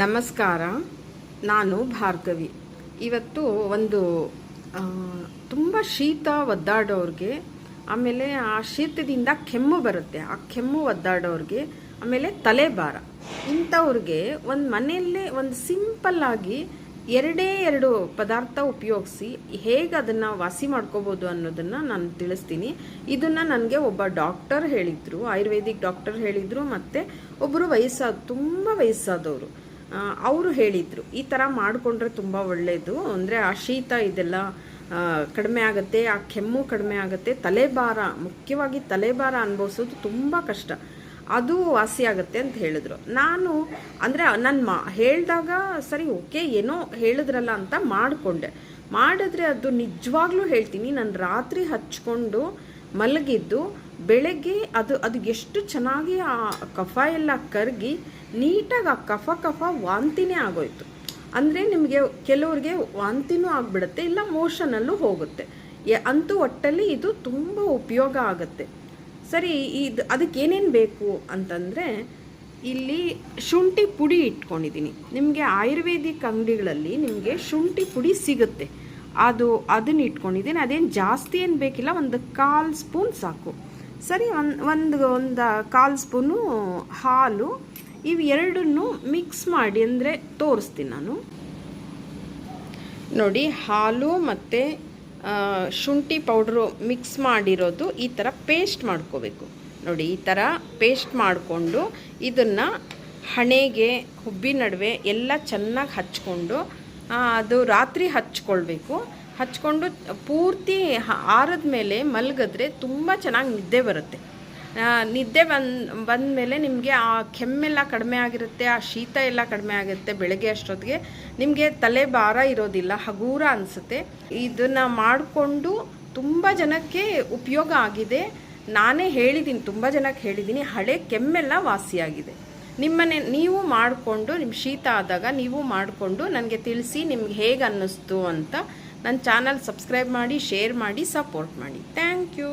ನಮಸ್ಕಾರ, ನಾನು ಭಾರ್ಗವಿ. ಇವತ್ತು ಒಂದು ತುಂಬ ಶೀತ ಒದ್ದಾಡೋರಿಗೆ, ಆಮೇಲೆ ಆ ಶೀತದಿಂದ ಕೆಮ್ಮು ಬರುತ್ತೆ. ಆ ಕೆಮ್ಮು ಒದ್ದಾಡೋರಿಗೆ, ಆಮೇಲೆ ತಲೆಭಾರ. ಇಂಥವ್ರಿಗೆ ಒಂದು ಮನೆಯಲ್ಲೇ ಒಂದು ಸಿಂಪಲ್ಲಾಗಿ ಎರಡೇ ಎರಡು ಪದಾರ್ಥ ಉಪಯೋಗಿಸಿ ಹೇಗೆ ಅದನ್ನು ವಾಸಿ ಮಾಡ್ಕೋಬೋದು ಅನ್ನೋದನ್ನು ನಾನು ತಿಳಿಸ್ತೀನಿ. ಇದನ್ನು ನನಗೆ ಒಬ್ಬ ಡಾಕ್ಟರ್ ಹೇಳಿದರು, ಆಯುರ್ವೇದಿಕ್ ಡಾಕ್ಟರ್ ಹೇಳಿದರು, ಮತ್ತು ಒಬ್ಬರು ವಯಸ್ಸಾದ, ತುಂಬ ವಯಸ್ಸಾದವರು. ಅವರು ಹೇಳಿದರು, ಈ ಥರ ಮಾಡಿಕೊಂಡ್ರೆ ತುಂಬ ಒಳ್ಳೆಯದು ಅಂದರೆ ಆ ಶೀತ ಇದೆಲ್ಲ ಕಡಿಮೆ ಆಗುತ್ತೆ, ಆ ಕೆಮ್ಮು ಕಡಿಮೆ ಆಗುತ್ತೆ. ತಲೆಭಾರ, ಮುಖ್ಯವಾಗಿ ತಲೆಭಾರ ಅನುಭವಿಸೋದು ತುಂಬ ಕಷ್ಟ. ಅದು ವಾಸಿ ಆಗುತ್ತೆ ಅಂತ ಹೇಳಿದ್ರು. ನಾನು, ಅಂದರೆ ನನ್ನ ಮಾ, ಹೇಳಿದಾಗ ಸರಿ, ಓಕೆ, ಏನೋ ಹೇಳಿದ್ರಲ್ಲ ಅಂತ ಮಾಡಿಕೊಂಡೆ. ಮಾಡಿದ್ರೆ ಅದು ನಿಜವಾಗ್ಲೂ ಹೇಳ್ತೀನಿ. ನಾನು ರಾತ್ರಿ ಹಚ್ಕೊಂಡು ಮಲಗಿದ್ದು ಬೆಳಗ್ಗೆ ಅದು ಅದು ಎಷ್ಟು ಚೆನ್ನಾಗಿ ಆ ಕಫ ಎಲ್ಲ ಕರಗಿ ನೀಟಾಗಿ ಆ ಕಫ ಕಫ ವಾಂತಿನೇ ಆಗೋಯ್ತು. ಅಂದರೆ ನಿಮಗೆ ಕೆಲವ್ರಿಗೆ ವಾಂತಿನೂ ಆಗಿಬಿಡುತ್ತೆ, ಇಲ್ಲ ಮೋಷನಲ್ಲೂ ಹೋಗುತ್ತೆ. ಅಂತೂ ಒಟ್ಟಲ್ಲಿ ಇದು ತುಂಬ ಉಪಯೋಗ ಆಗುತ್ತೆ. ಸರಿ, ಇದು ಅದಕ್ಕೆ ಏನೇನು ಬೇಕು ಅಂತಂದರೆ, ಇಲ್ಲಿ ಶುಂಠಿ ಪುಡಿ ಇಟ್ಕೊಂಡಿದ್ದೀನಿ. ನಿಮಗೆ ಆಯುರ್ವೇದಿಕ್ ಅಂಗಡಿಗಳಲ್ಲಿ ನಿಮಗೆ ಶುಂಠಿ ಪುಡಿ ಸಿಗುತ್ತೆ. ಅದು ಅದನ್ನ ಇಟ್ಕೊಂಡಿದ್ದೀನಿ. ಅದೇನು ಜಾಸ್ತಿ ಏನು ಬೇಕಿಲ್ಲ, ಒಂದು ಕಾಲು ಸ್ಪೂನ್ ಸಾಕು. ಸರಿ, ಒಂದು ಒಂದು ಒಂದು ಕಾಲು ಸ್ಪೂನು ಹಾಲು. ಇವು ಎರಡನ್ನೂ ಮಿಕ್ಸ್ ಮಾಡಿ ಅಂದರೆ ತೋರಿಸ್ತೀನಿ ನಾನು. ನೋಡಿ, ಹಾಲು ಮತ್ತು ಶುಂಠಿ ಪೌಡ್ರು ಮಿಕ್ಸ್ ಮಾಡಿರೋದು ಈ ಥರ ಪೇಸ್ಟ್ ಮಾಡ್ಕೋಬೇಕು. ನೋಡಿ, ಈ ಥರ ಪೇಸ್ಟ್ ಮಾಡಿಕೊಂಡು ಇದನ್ನು ಹಣೆಗೆ ಹುಬ್ಬಿ ನಡುವೆ ಎಲ್ಲ ಚೆನ್ನಾಗಿ ಹಚ್ಕೊಂಡು ಅದು ರಾತ್ರಿ ಹಚ್ಕೊಳ್ಬೇಕು. ಹಚ್ಕೊಂಡು ಪೂರ್ತಿ ಆರದ ಮೇಲೆ ಮಲಗಿದ್ರೆ ತುಂಬ ಚೆನ್ನಾಗಿ ನಿದ್ದೆ ಬರುತ್ತೆ. ನಿದ್ದೆ ಬಂದು, ಬಂದ ಮೇಲೆ ನಿಮಗೆ ಆ ಕೆಮ್ಮೆಲ್ಲ ಕಡಿಮೆ ಆಗಿರುತ್ತೆ, ಆ ಶೀತ ಎಲ್ಲ ಕಡಿಮೆ ಆಗಿರುತ್ತೆ ಬೆಳಗ್ಗೆ ಅಷ್ಟೊತ್ತಿಗೆ. ನಿಮಗೆ ತಲೆ ಭಾರ ಇರೋದಿಲ್ಲ, ಹಗೂರ ಅನಿಸುತ್ತೆ. ಇದನ್ನು ಮಾಡಿಕೊಂಡು ತುಂಬ ಜನಕ್ಕೆ ಉಪಯೋಗ ಆಗಿದೆ. ನಾನೇ ಹೇಳಿದ್ದೀನಿ ತುಂಬ ಜನಕ್ಕೆ ಹೇಳಿದ್ದೀನಿ ಹಳೆ ಕೆಮ್ಮೆಲ್ಲ ವಾಸಿಯಾಗಿದೆ. ನಿಮ್ಮನೆ ನೀವು ಮಾಡಿಕೊಂಡು ನಿಮ್ಮ ಶೀತ ಆದಾಗ ನೀವು ಮಾಡಿಕೊಂಡು ನನಗೆ ತಿಳಿಸಿ ನಿಮ್ಗೆ ಹೇಗೆ ಅನ್ನಿಸ್ತು ಅಂತ ನನ್ನ ಚಾನಲ್ ಸಬ್ಸ್ಕ್ರೈಬ್ ಮಾಡಿ, ಶೇರ್ ಮಾಡಿ, ಸಪೋರ್ಟ್ ಮಾಡಿ. Thank you.